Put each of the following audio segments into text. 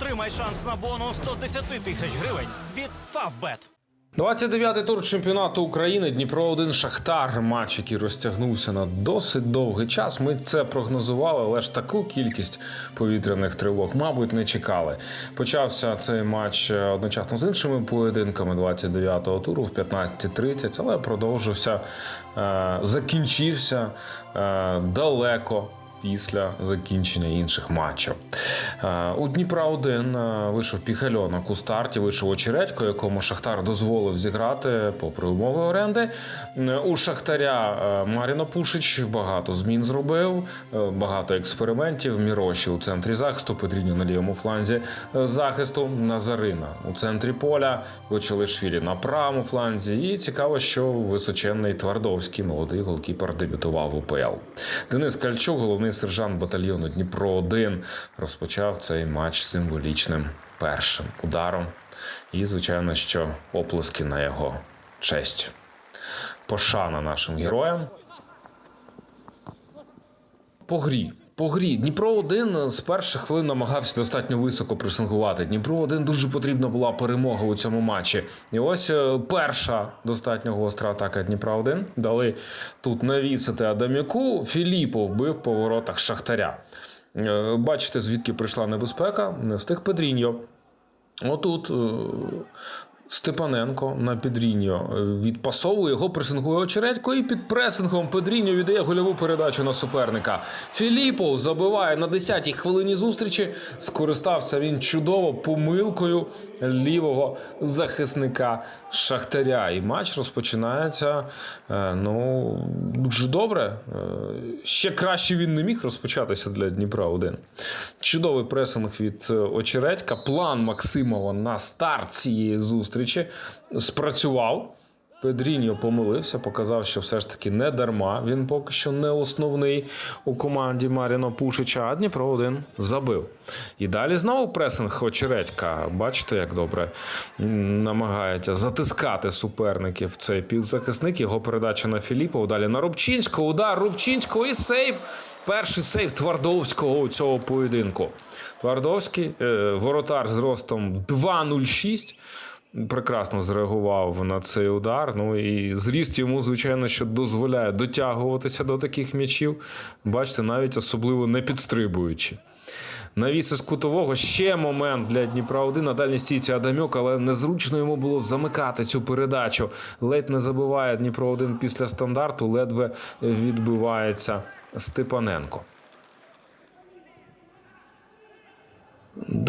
Отримай шанс на бонус 110 тисяч гривень від Фавбет. 29-й тур чемпіонату України Дніпро 1 Шахтар. Матч, який розтягнувся на досить довгий час. Ми це прогнозували, але ж таку кількість повітряних тривог, мабуть, не чекали. Почався цей матч е, одночасно з іншими поєдинками 29-го туру в 15.30, але продовжився, е, закінчився е, далеко. Після закінчення інших матчів Е, у Дніпра 1 вийшов Піхальонок у старті. Вийшов очередько, якому Шахтар дозволив зіграти попри умови оренди. Е, У Шахтаря е, Маріно Пушич багато змін зробив, е, багато експериментів. Міроші у центрі захисту, Петріньо на лівому фланзі е, захисту, Назарина у центрі поля, Гочелишвілі на правому фланзі. І цікаво, що височенний Твардовський молодий голкіпер дебютував в УПЛ. Денис Кальчук, головний сержант батальйону Дніпро 1 розпочав цей матч символічним першим ударом. І, звичайно, що оплески на його честь. Пошана нашим героям. По грі. По грі Дніпро 1 з перших хвилин намагався достатньо високо пресингувати. Дніпро 1 дуже потрібна була перемога у цьому матчі. І ось е, перша достатньо гостра атака Дніпра 1 Дали тут навісити Адамяку. Філіпов бив по воротах Шахтаря. Е, Бачите, звідки прийшла небезпека. Не встиг Педріньо. Отут е, Степаненко на Педріньо відпасовує його, пресингує очередько і під пресингом Педріньо віддає гольову передачу на суперника. Філіпов забиває на 10-й хвилині зустрічі. Скористався він чудово помилкою лівого захисника Шахтаря. І матч розпочинається е, ну дуже добре. Е, Ще краще він не міг розпочатися для Дніпра 1. Чудовий пресинг від е, Очередька. План Максимова на старт цієї зустрічі спрацював. Педріньо помилився, показав, що все ж таки не дарма. Він поки що не основний у команді Маріна Пушича, а Дніпро 1 забив. І далі знову пресинг Очередька. Бачите, як добре намагається затискати суперників. Цей півзахисник. Його передача на Філіпова. Далі на Рубчинського. Удар Рубчинського і сейв. Перший сейв Твардовського у цього поєдинку. Твардовський, е, воротар з ростом 2,06 прекрасно зреагував на цей удар. Ну і зріст йому, звичайно, що дозволяє дотягуватися до таких м'ячів. Бачите, навіть особливо не підстрибуючи. Навіс із кутового ще момент для Дніпра 1 на дальній стійці Адамюк, але незручно йому було замикати цю передачу. Ледь не забиває Дніпро 1 після стандарту, ледве відбивається Степаненко.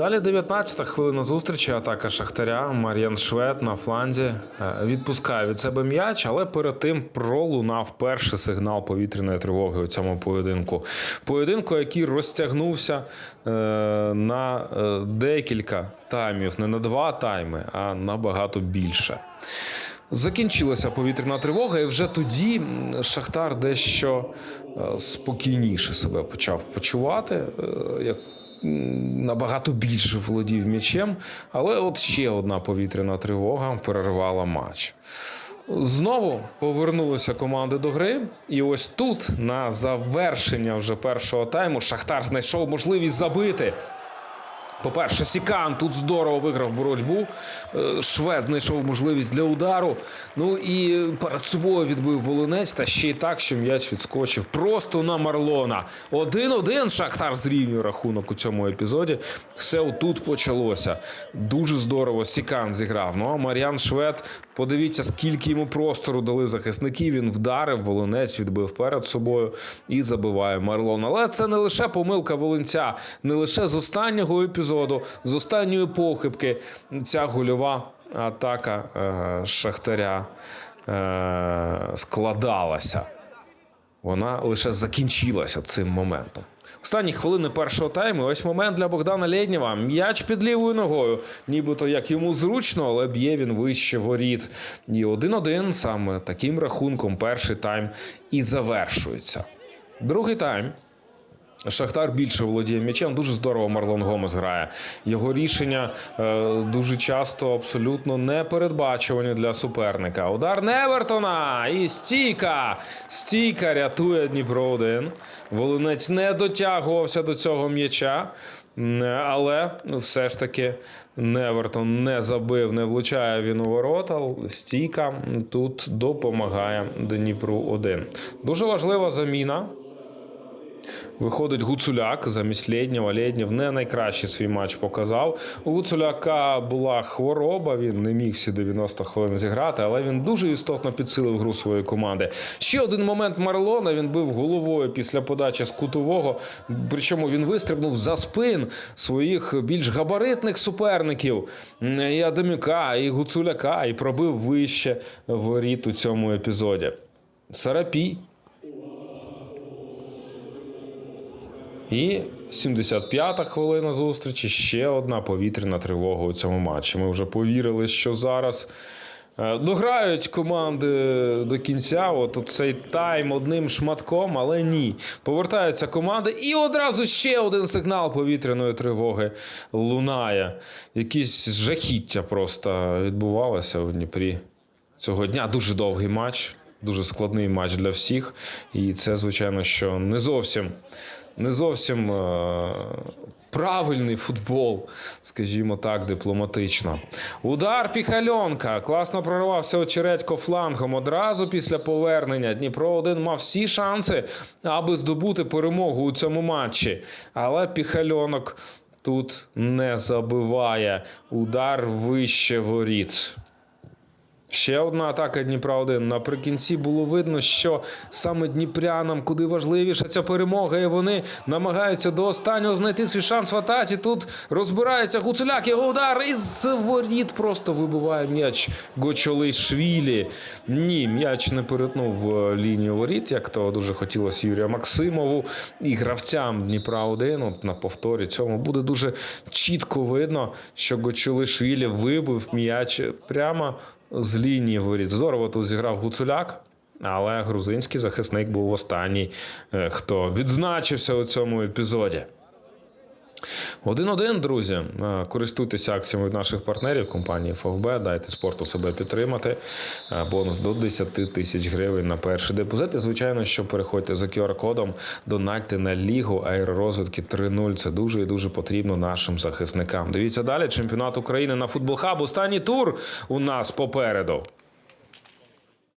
Далі 19-та хвилина зустрічі. Атака Шахтаря. Мар'ян Швед на фланзі е, відпускає від себе м'яч, але перед тим пролунав перший сигнал повітряної тривоги у цьому поєдинку. Поєдинку, який розтягнувся е, на е, декілька таймів, не на два тайми, а набагато більше. Закінчилася повітряна тривога, і вже тоді Шахтар дещо спокійніше себе почав почувати. Як набагато більше володів м'ячем, але от ще одна повітряна тривога перервала матч. Знову повернулися команди до гри, і ось тут, на завершення вже першого тайму, Шахтар знайшов можливість забити. По-перше, Сікан тут здорово виграв боротьбу. Е, Швед знайшов можливість для удару. Ну і перед собою відбив волонець, та ще й так, що м'яч відскочив просто на Марлона. Один-один Шахтар зрівнює рахунок у цьому епізоді. Все отут почалося. Дуже здорово. Сікан зіграв. Ну а Мар'ян Швед, подивіться, скільки йому простору дали захисники. Він вдарив, волонець відбив перед собою і забиває Марлон. Але це не лише помилка волинця, не лише з останнього епізоду, з останньої похибки. Ця гольова атака е, Шахтаря е, складалася. Вона лише закінчилася цим моментом. Останні хвилини першого тайму. Ось момент для Богдана Лєднєва. М'яч під лівою ногою. Нібито як йому зручно, але б'є він вище воріт. І один-один саме таким рахунком перший тайм і завершується. Другий тайм Шахтар більше володіє м'ячем. Дуже здорово Марлон Гомес грає. Його рішення е, дуже часто абсолютно непередбачувані для суперника. Удар Невертона і стійка. Стійка рятує Дніпро 1 Волинець не дотягувався до цього м'яча. Але все ж таки Невертон не забив, не влучає він у ворота. Стійка тут допомагає Дніпру 1 Дуже важлива заміна. Виходить Гуцуляк замість Лєднєва. Лєднєв не найкращий свій матч показав. У Гуцуляка була хвороба, він не міг всі 90 хвилин зіграти, але він дуже істотно підсилив гру своєї команди. Ще один момент Марлона. Він бив головою після подачі з кутового. Причому він вистрибнув за спин своїх більш габаритних суперників і Адамюка, і Гуцуляка, і пробив вище воріт у цьому епізоді. Сарапій І 75-та хвилина зустрічі. Ще одна повітряна тривога у цьому матчі. Ми вже повірили, що зараз. е, Дограють команди до кінця, от цей тайм одним шматком, але ні. Повертаються команди, і одразу ще один сигнал повітряної тривоги лунає. Якісь жахіття просто відбувалося у Дніпрі цього дня. Дуже довгий матч, дуже складний матч для всіх. І це, звичайно, що не зовсім, не зовсім е- правильний футбол, скажімо так, дипломатично. Удар Піхальонка. Класно прорвався очередько флангом. Одразу після повернення Дніпро 1 мав всі шанси, аби здобути перемогу у цьому матчі. Але Піхальонок тут не забиває. Удар вище воріт. Ще одна атака Дніпра 1 Наприкінці було видно, що саме дніпрянам куди важливіша ця перемога, і вони намагаються до останнього знайти свій шанс в атаці. Тут розбирається Гуцуляк, його удар із воріт просто вибиває м'яч Гочолейшвілі. Ні, м'яч не перетнув е, лінію воріт, як то дуже хотілося Юрію Максимову. І гравцям Дніпра 1 от на повторі цьому буде дуже чітко видно, що Гочолейшвілі вибив м'яч прямо з лінії воріт. Здорово тут зіграв Гуцуляк. Але грузинський захисник був останній, е, хто відзначився у цьому епізоді. Один-один, друзі. Е, Користуйтеся акціями від наших партнерів компанії ФОВБ, дайте спорту себе підтримати. Е, Бонус до 10 тисяч гривень на перший депозит. І, звичайно, що переходьте за QR-кодом, донатьте на Лігу аеророзвитки 3.0. Це дуже і дуже потрібно нашим захисникам. Дивіться далі. Чемпіонат України на футбол хаб. Останній тур у нас попереду.